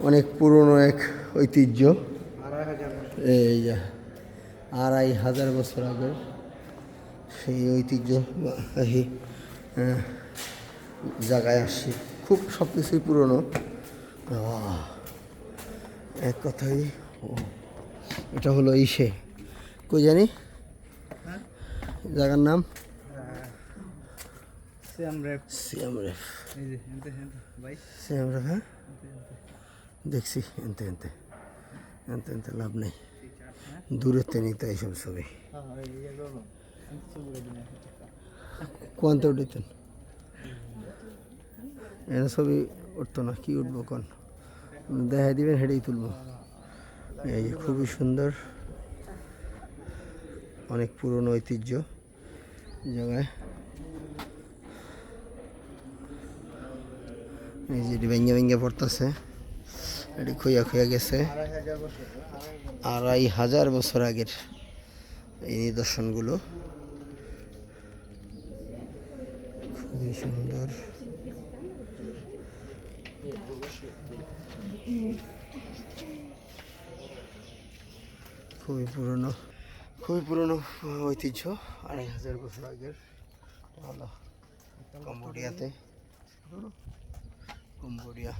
অনেক পুরনো এক ঐতিহ্য। এই আড়াই হাজার বছর আগে সেই ঐতিহ্য জায়গায় আসছি। খুব সব কিছুই পুরনো এক কথাই এটা হলো ইসে। কই জানি? জায়গার নাম? সিয়াম রেফ। সিয়াম রেফ। হ্যাঁ? দেখছি, এনতে এনতে। এনতে এনতে লাভ নেই। দূরত্বে নিতে এইসব ছবি। কোয়ান্ত উঠেছেন? এনে ছবি উঠতো না, কি উঠবো কোন? দেখা দিবেন হেঁটেই তুলবো। এই খুবই সুন্দর, অনেক পুরনো ঐতিহ্য জায়গায়। এই যে ভেঙে ভেঙে পড়তেছে। এটি খুইয়া খুইয়া গেছে। আড়াই হাজার বছর আগের এই নিদর্শনগুলো। খুবই সুন্দর। খুবই পুরনো খুবই পুরনো ঐতিহ্য, আড়াই হাজার বছর আগের। ভালো কম্বোডিয়াতে। কম্বোডিয়া।